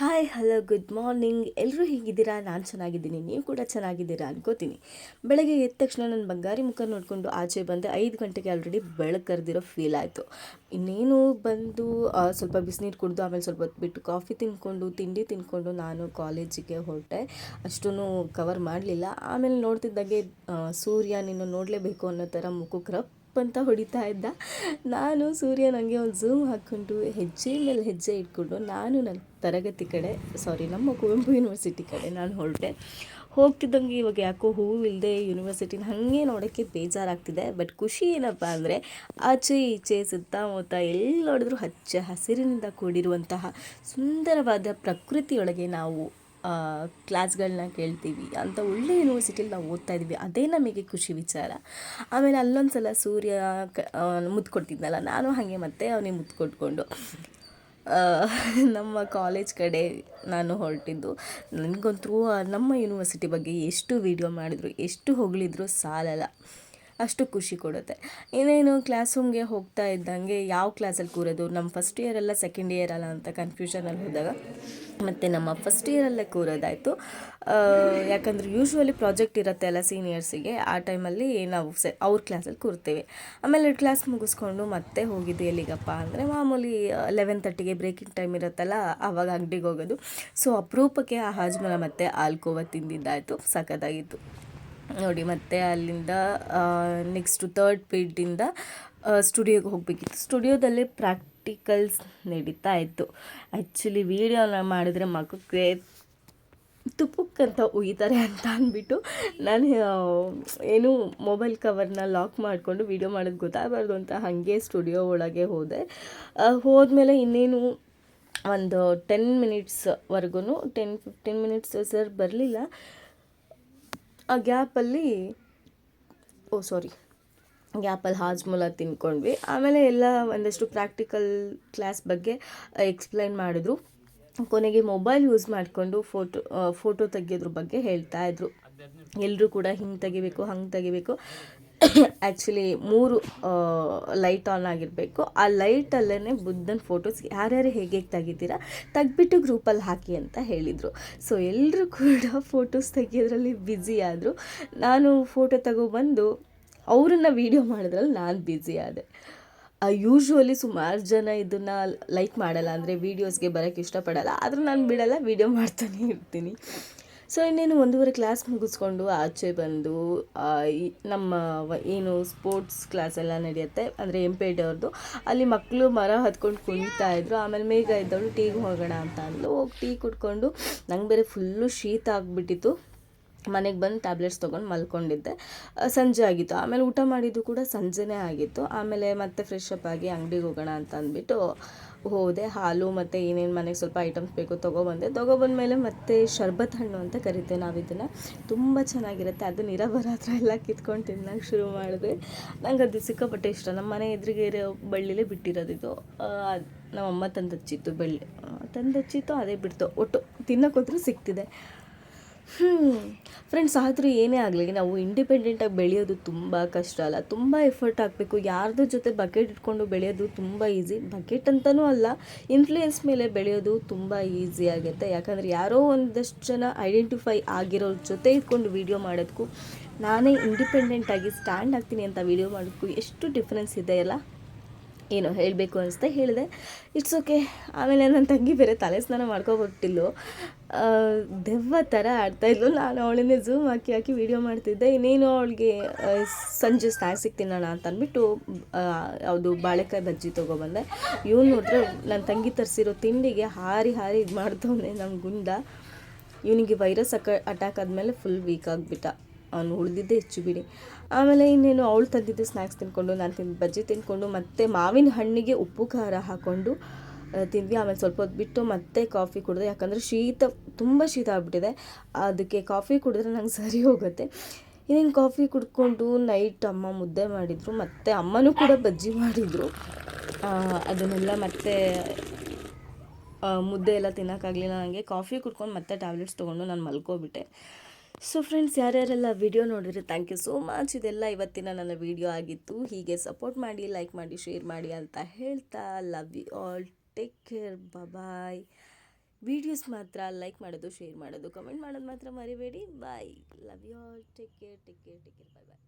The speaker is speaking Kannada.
ಹಾಯ್ ಹಲೋ ಗುಡ್ ಮಾರ್ನಿಂಗ್ ಎಲ್ಲರೂ ಹೇಗಿದ್ದೀರಾ? ನಾನು ಚೆನ್ನಾಗಿದ್ದೀನಿ. ನೀವು ಕೂಡ ಚೆನ್ನಾಗಿದ್ದೀರಾ ಅನ್ಕೋತೀನಿ. ಬೆಳಗ್ಗೆ ಎದ್ದ ತಕ್ಷಣ ನನ್ನ ಬಂಗಾರಿ ಮುಖ ನೋಡಿಕೊಂಡು ಆಚೆ ಬಂದೆ. ಐದು ಗಂಟೆಗೆ ಆಲ್ರೆಡಿ ಬೆಳಕು ಕರೆದಿರೋ ಫೀಲ್ ಆಯಿತು. ಇನ್ನೇನು ಬಂದು ಸ್ವಲ್ಪ ಬಿಸಿನೀರು ಕುಡಿದು, ಆಮೇಲೆ ಸ್ವಲ್ಪ ಹೊತ್ತು ಬಿಟ್ಟು ಕಾಫಿ ತಿಂದ್ಕೊಂಡು ತಿಂಡಿ ತಿಂದ್ಕೊಂಡು ನಾನು ಕಾಲೇಜಿಗೆ ಹೊರಟೆ. ಅಷ್ಟೂ ಕವರ್ ಮಾಡಲಿಲ್ಲ. ಆಮೇಲೆ ನೋಡ್ತಿದ್ದಾಗೆ ಸೂರ್ಯ ನೀನು ನೋಡಲೇಬೇಕು ಅನ್ನೋ ಥರ ಮುಖಕ್ಕೆ ರಪ್ ಅಂತ ಹೊಡಿತಾ ಇದ್ದ. ನಾನು ಸೂರ್ಯ ನನಗೆ ಒಂದು ಝೂಮ್ ಹಾಕ್ಕೊಂಡು ಹೆಜ್ಜೆ ಮೇಲೆ ಹೆಜ್ಜೆ ಇಟ್ಕೊಂಡು ನಾನು ನನ್ನ ತರಗತಿ ಕಡೆ ಸಾರಿ ನಮ್ಮ ಕುವೆಂಪು ಯೂನಿವರ್ಸಿಟಿ ಕಡೆ ನಾನು ಹೊರಟೆ. ಹೋಗ್ತಿದ್ದಂಗೆ ಇವಾಗ ಯಾಕೋ ಹೂವು ಇಲ್ಲದೆ ಯೂನಿವರ್ಸಿಟಿನ ಹಾಗೆ ನೋಡೋಕ್ಕೆ ಬೇಜಾರಾಗ್ತಿದೆ. ಬಟ್ ಖುಷಿ ಏನಪ್ಪ ಅಂದರೆ ಆಚೆ ಈಚೆ ಸುತ್ತಮುತ್ತ ಎಲ್ಲಿ ನೋಡಿದ್ರೂ ಹಚ್ಚ ಹಸಿರಿನಿಂದ ಕೂಡಿರುವಂತಹ ಸುಂದರವಾದ ಪ್ರಕೃತಿಯೊಳಗೆ ನಾವು ಕ್ಲಾಸ್ಗಳನ್ನ ಕೇಳ್ತೀವಿ. ಅಂತ ಒಳ್ಳೆ ಯೂನಿವರ್ಸಿಟಿಲಿ ನಾವು ಓದ್ತಾ ಇದ್ದೀವಿ. ಅದೇ ನಮಗೆ ಖುಷಿ ವಿಚಾರ. ಆಮೇಲೆ ಅಲ್ಲೊಂದು ಸಲ ಸೂರ್ಯ ಕ ಮುದ್ದು ಕೊಡ್ತಿದ್ನಲ್ಲ ನಾನು ಹಾಗೆ ಮತ್ತೆ ಅವನಿಗೆ ಮುದ್ದು ಕೊಟ್ಕೊಂಡು ನಮ್ಮ ಕಾಲೇಜ್ ಕಡೆ ನಾನು ಹೊರಟಿದ್ದು. ನನಗಂತೂ ನಮ್ಮ ಯೂನಿವರ್ಸಿಟಿ ಬಗ್ಗೆ ಎಷ್ಟು ವೀಡಿಯೋ ಮಾಡಿದ್ರು, ಎಷ್ಟು ಹೊಗಳಿದ್ರು ಸಾಲಲ್ಲ. ಅಷ್ಟು ಖುಷಿ ಕೊಡುತ್ತೆ. ಇನ್ನೇನು ಕ್ಲಾಸ್ ರೂಮ್ಗೆ ಹೋಗ್ತಾ ಇದ್ದಂಗೆ ಯಾವ ಕ್ಲಾಸಲ್ಲಿ ಕೂರೋದು? ನಮ್ಮ ಫಸ್ಟ್ ಇಯರ್ ಅಲ್ಲ ಸೆಕೆಂಡ್ ಇಯರ್ ಅಲ್ಲ ಅಂತ ಕನ್ಫ್ಯೂಷನಲ್ಲಿ ಹೋದಾಗ ಮತ್ತು ನಮ್ಮ ಫಸ್ಟ್ ಇಯರಲ್ಲೇ ಕೂರೋದಾಯಿತು. ಯಾಕಂದರೆ ಯೂಶ್ವಲಿ ಪ್ರಾಜೆಕ್ಟ್ ಇರುತ್ತೆ ಅಲ್ಲ ಸೀನಿಯರ್ಸಿಗೆ ಆ ಟೈಮಲ್ಲಿ ನಾವು ಸೆ, ಅವ್ರ ಕ್ಲಾಸಲ್ಲಿ ಕೂರ್ತೀವಿ. ಆಮೇಲೆ ಕ್ಲಾಸ್ ಮುಗಿಸ್ಕೊಂಡು ಮತ್ತೆ ಹೋಗಿದ್ದು ಎಲ್ಲಿಗಪ್ಪ ಅಂದರೆ ಮಾಮೂಲಿ ಲೆವೆನ್ ತರ್ಟಿಗೆ ಬ್ರೇಕಿಂಗ್ ಟೈಮ್ ಇರುತ್ತಲ್ಲ ಆವಾಗ ಅಂಗಡಿಗೆ ಹೋಗೋದು. ಸೊ ಅಪರೂಪಕ್ಕೆ ಆ ಹಾಜ್ಮಲ ಮತ್ತು ಆಲ್ಕೋವ ತಿಂದಿದ್ದಾಯಿತು, ಸಖತ್ತಾಗಿತ್ತು. ನೋಡಿ, ಮತ್ತೆ ಅಲ್ಲಿಂದ ನೆಕ್ಸ್ಟು ತರ್ಡ್ ಪೀರಿಯಡಿಂದ ಸ್ಟುಡಿಯೋಗೆ ಹೋಗಬೇಕಿತ್ತು. ಸ್ಟುಡಿಯೋದಲ್ಲಿ ಪ್ರಾಕ್ಟಿಕಲ್ಸ್ ನಡೀತಾ ಇತ್ತು. ಆ್ಯಕ್ಚುಲಿ ವೀಡಿಯೋನ ಮಾಡಿದ್ರೆ ಮಗಕ್ಕೆ ತುಪ್ಪಕ್ಕಂತ ಉಯ್ತಾರೆ ಅಂತ ಅಂದ್ಬಿಟ್ಟು ನಾನು ಏನು ಮೊಬೈಲ್ ಕವರ್ನ ಲಾಕ್ ಮಾಡಿಕೊಂಡು ವೀಡಿಯೋ ಮಾಡೋದು ಗೊತ್ತಾಗಬಾರ್ದು ಅಂತ ಹಾಗೆ ಸ್ಟುಡಿಯೋ ಒಳಗೆ ಹೋದೆ. ಹೋದ್ಮೇಲೆ ಇನ್ನೇನು ಒಂದು ಟೆನ್ ಮಿನಿಟ್ಸ್ವರೆಗೂ ಟೆನ್ ಫಿಫ್ಟೀನ್ ಮಿನಿಟ್ಸ್ ಸರ್ ಬರಲಿಲ್ಲ. ಆ ಗ್ಯಾಪಲ್ಲಿ, ಓ ಸಾರಿ ಗ್ಯಾಪಲ್ಲಿ ಹಾಜ್ಮೂಲ ತಿನ್ಕೊಂಡ್ವಿ. ಆಮೇಲೆ ಎಲ್ಲ ಒಂದಷ್ಟು ಪ್ರಾಕ್ಟಿಕಲ್ ಕ್ಲಾಸ್ ಬಗ್ಗೆ ಎಕ್ಸ್ಪ್ಲೈನ್ ಮಾಡಿದ್ರು. ಕೊನೆಗೆ ಮೊಬೈಲ್ ಯೂಸ್ ಮಾಡಿಕೊಂಡು ಫೋಟೋ ಫೋಟೋ ತೆಗೆಯೋದ್ರ ಬಗ್ಗೆ ಹೇಳ್ತಾ ಇದ್ರು. ಎಲ್ಲರೂ ಕೂಡ ಹಿಂಗೆ ತೆಗಿಬೇಕು, ಹಂಗೆ ತೆಗಿಬೇಕು. ಆ್ಯಕ್ಚುಲಿ ಮೂರು ಲೈಟ್ ಆನ್ ಆಗಿರಬೇಕು. ಆ ಲೈಟಲ್ಲೇ ಬುದ್ಧನ ಫೋಟೋಸ್ ಯಾರ್ಯಾರು ಹೇಗೆ ಹೇಗೆ ತೆಗಿತೀರಾ ತೆಗ್ಬಿಟ್ಟು ಗ್ರೂಪಲ್ಲಿ ಹಾಕಿ ಅಂತ ಹೇಳಿದರು. ಸೊ ಎಲ್ಲರೂ ಕೂಡ ಫೋಟೋಸ್ ತೆಗಿಯೋದ್ರಲ್ಲಿ ಬ್ಯುಸಿ ಆದರು. ನಾನು ಫೋಟೋ ತಗೊಬಂದು ಅವ್ರನ್ನ ವೀಡಿಯೋ ಮಾಡೋದ್ರಲ್ಲಿ ನಾನು ಬ್ಯುಸಿ ಆದೆ. ಯೂಶ್ವಲಿ ಸುಮಾರು ಜನ ಇದನ್ನು ಲೈಕ್ ಮಾಡಲ್ಲ, ಅಂದರೆ ವೀಡಿಯೋಸ್ಗೆ ಬರೋಕ್ಕೆ ಇಷ್ಟಪಡಲ್ಲ. ಆದರೂ ನಾನು ಬಿಡಲ್ಲ ವೀಡಿಯೋ ಮಾಡ್ತಾನೆ ಇರ್ತೀನಿ. ಸೊ ಇನ್ನೇನು ಒಂದೂವರೆ ಕ್ಲಾಸ್ ಮುಗಿಸ್ಕೊಂಡು ಆಚೆ ಬಂದು ನಮ್ಮ ಏನು ಸ್ಪೋರ್ಟ್ಸ್ ಕ್ಲಾಸ್ ಎಲ್ಲ ನಡೆಯುತ್ತೆ, ಅಂದರೆ ಎಂ ಪಿ ಅವ್ರದ್ದು ಅಲ್ಲಿ ಮಕ್ಕಳು ಮರ ಹತ್ಕೊಂಡು ಕುಣಿತಾ ಇದ್ರು. ಆಮೇಲೆ ಮೇಘ ಇದ್ದವಳು, ಟೀಗೆ ಹೋಗೋಣ ಅಂತ ಅಂದ್ಲು. ಹೋಗಿ ಟೀ ಕುಡ್ಕೊಂಡು ನಂಗೆ ಬೇರೆ ಫುಲ್ಲು ಶೀತ ಆಗಿಬಿಟ್ಟಿತ್ತು. ಮನೆಗೆ ಬಂದು ಟ್ಯಾಬ್ಲೆಟ್ಸ್ ತೊಗೊಂಡು ಮಲ್ಕೊಂಡಿದ್ದೆ. ಸಂಜೆ ಆಗಿತ್ತು. ಆಮೇಲೆ ಊಟ ಮಾಡಿದ್ದು ಕೂಡ ಸಂಜೆನೇ ಆಗಿತ್ತು. ಆಮೇಲೆ ಮತ್ತೆ ಫ್ರೆಶ್ ಅಪ್ ಆಗಿ ಅಂಗಡಿಗೆ ಹೋಗೋಣ ಅಂತ ಅಂದ್ಬಿಟ್ಟು ಹೋದೆ, ಹಾಲು ಮತ್ತು ಏನೇನು ಮನೆಗೆ ಸ್ವಲ್ಪ ಐಟಮ್ಸ್ ಬೇಕು ತೊಗೊಬಂದೆ. ಮೇಲೆ ಮತ್ತೆ ಶರ್ಬತ್ ಹಣ್ಣು ಅಂತ ಕರಿತೇವೆ ನಾವು ಇದನ್ನು ತುಂಬ ಚೆನ್ನಾಗಿರುತ್ತೆ. ಅದು ಇರೋಬರ ಹತ್ರ ಎಲ್ಲ ಕಿತ್ಕೊಂಡು ತಿನ್ನೋಕೆ ಶುರು ಮಾಡಿದೆ. ನಂಗೆ ಅದು ಸಿಕ್ಕಾಪಟ್ಟೆ ಇಷ್ಟ. ನಮ್ಮ ಮನೆ ಎದುರಿಗೆ ಬಳ್ಳಿಲೇ ಬಿಟ್ಟಿರೋದು ಇದು. ನಮ್ಮಮ್ಮ ತಂದಚ್ಚಿತ್ತು ಬೆಳ್ಳಿ. ತಂದಚ್ಚಿತ್ತು ಅದೇ ಬಿಡ್ತು. ಒಟ್ಟು ತಿನ್ನೋಕೋದ್ರೂ ಸಿಗ್ತಿದೆ ಫ್ರೆಂಡ್ಸ್ ಆದರೂ ಏನೇ ಆಗಲಿ, ನಾವು ಇಂಡಿಪೆಂಡೆಂಟಾಗಿ ಬೆಳೆಯೋದು ತುಂಬ ಕಷ್ಟ ಅಲ್ಲ. ತುಂಬ ಎಫರ್ಟ್ ಹಾಕಬೇಕು. ಯಾರ್ದ್ರ ಜೊತೆ ಬಕೆಟ್ ಇಟ್ಕೊಂಡು ಬೆಳೆಯೋದು ತುಂಬ ಈಸಿ ಬಕೆಟ್ ಅಂತಲೂ ಅಲ್ಲ ಇನ್ಫ್ಲೂಯೆನ್ಸ್ ಮೇಲೆ ಬೆಳೆಯೋದು ತುಂಬ ಈಸಿ ಆಗುತ್ತೆ. ಯಾಕಂದರೆ ಯಾರೋ ಒಂದಷ್ಟು ಜನ ಐಡೆಂಟಿಫೈ ಆಗಿರೋ ಜೊತೆ ಇಟ್ಕೊಂಡು ವೀಡಿಯೋ ಮಾಡೋದಕ್ಕೂ ನಾನೇ ಇಂಡಿಪೆಂಡೆಂಟಾಗಿ ಸ್ಟ್ಯಾಂಡ್ ಆಗ್ತೀನಿ ಅಂತ ವೀಡಿಯೋ ಮಾಡೋದಕ್ಕೂ ಎಷ್ಟು ಡಿಫ್ರೆನ್ಸ್ ಇದೆ ಅಲ್ಲ? ಏನೋ ಹೇಳಬೇಕು ಅನಿಸ್ತಾ ಹೇಳಿದೆ. ಇಟ್ಸ್ ಓಕೆ ಆಮೇಲೆ ನನ್ನ ತಂಗಿ ಬೇರೆ ತಲೆ ಸ್ನಾನ ಮಾಡ್ಕೊಬಿಟ್ಟಿಲ್ಲು ದೆವ್ವ ಥರ ಆಡ್ತಾಯಿದ್ಲು ನಾನು ಅವಳನ್ನೇ ಝೂಮ್ ಹಾಕಿ ಹಾಕಿ ವೀಡಿಯೋ ಮಾಡ್ತಿದ್ದೆ. ಇನ್ನೇನು ಅವಳಿಗೆ ಸಂಜೆ ಸ್ನ್ಯಾಕ್ಸಿಗೆ ತಿನ್ನೋಣ ಅಂತ ಅಂದ್ಬಿಟ್ಟು ಯಾವುದು ಬಾಳೆಕಾಯಿ ಬಜ್ಜಿ ತೊಗೊಬಂದೆ. ಇವ್ನು ನೋಡಿದ್ರೆ ನನ್ನ ತಂಗಿ ತರಿಸಿರೋ ತಿಂಡಿಗೆ ಹಾರಿ ಹಾರಿ ಇದು ಮಾಡ್ತವನೆ ನಮ್ಮ ಗುಂಡ. ಇವನಿಗೆ ವೈರಸ್ ಅಕ ಅಟ್ಯಾಕ್ ಆದಮೇಲೆ ಫುಲ್ ವೀಕ್ ಆಗಿಬಿಟ್ಟ. ಅವನು ಉಳಿದಿದ್ದೇ ಹೆಚ್ಚು ಬಿಡಿ. ಆಮೇಲೆ ಇನ್ನೇನು ಅವಳು ತಂದಿದ್ದೆ ಸ್ನ್ಯಾಕ್ಸ್ ತಿನ್ಕೊಂಡು ನಾನು ತಿಂದು ಬಜ್ಜಿ ತಿನ್ಕೊಂಡು ಮತ್ತು ಮಾವಿನ ಹಣ್ಣಿಗೆ ಉಪ್ಪು ಖಾರ ಹಾಕ್ಕೊಂಡು ತಿಂದ್ವಿ. ಆಮೇಲೆ ಸ್ವಲ್ಪ ಹೊತ್ತು ಬಿಟ್ಟು ಮತ್ತೆ ಕಾಫಿ ಕುಡಿದೆ. ಯಾಕಂದರೆ ಶೀತ ತುಂಬ ಶೀತ ಆಗ್ಬಿಟ್ಟಿದೆ. ಅದಕ್ಕೆ ಕಾಫಿ ಕುಡಿದ್ರೆ ನಂಗೆ ಸರಿ ಹೋಗುತ್ತೆ. ಇನ್ನೇನು ಕಾಫಿ ಕುಡ್ಕೊಂಡು ನೈಟ್ ಅಮ್ಮ ಮುದ್ದೆ ಮಾಡಿದರು. ಮತ್ತು ಅಮ್ಮನೂ ಕೂಡ ಬಜ್ಜಿ ಮಾಡಿದರು. ಅದನ್ನೆಲ್ಲ ಮತ್ತೆ ಮುದ್ದೆ ಎಲ್ಲ ತಿನ್ನೋಕ್ಕಾಗಲಿಲ್ಲ ನನಗೆ ಕಾಫಿ ಕುಡ್ಕೊಂಡು ಮತ್ತೆ ಟ್ಯಾಬ್ಲೆಟ್ಸ್ ತೊಗೊಂಡು ನಾನು ಮಲ್ಕೋಬಿಟ್ಟೆ. ಸೊ ಫ್ರೆಂಡ್ಸ್ ಯಾರ್ಯಾರೆಲ್ಲ ವಿಡಿಯೋ ನೋಡಿದ್ರೆ ಥ್ಯಾಂಕ್ ಯು ಸೋ ಮಚ್ ಇದೆಲ್ಲ ಇವತ್ತಿನ ನನ್ನ ವಿಡಿಯೋ ಆಗಿತ್ತು. ಹೀಗೆ ಸಪೋರ್ಟ್ ಮಾಡಿ ಲೈಕ್ ಮಾಡಿ ಶೇರ್ ಮಾಡಿ ಅಂತ ಹೇಳ್ತಾ love you all take care bye videos ಮಾತ್ರ ಲೈಕ್ ಮಾಡೋದು ಶೇರ್ ಮಾಡೋದು ಕಮೆಂಟ್ ಮಾಡೋದು ಮಾತ್ರ ಮರಿಬೇಡಿ. Bye love you all take care take care take care bye bye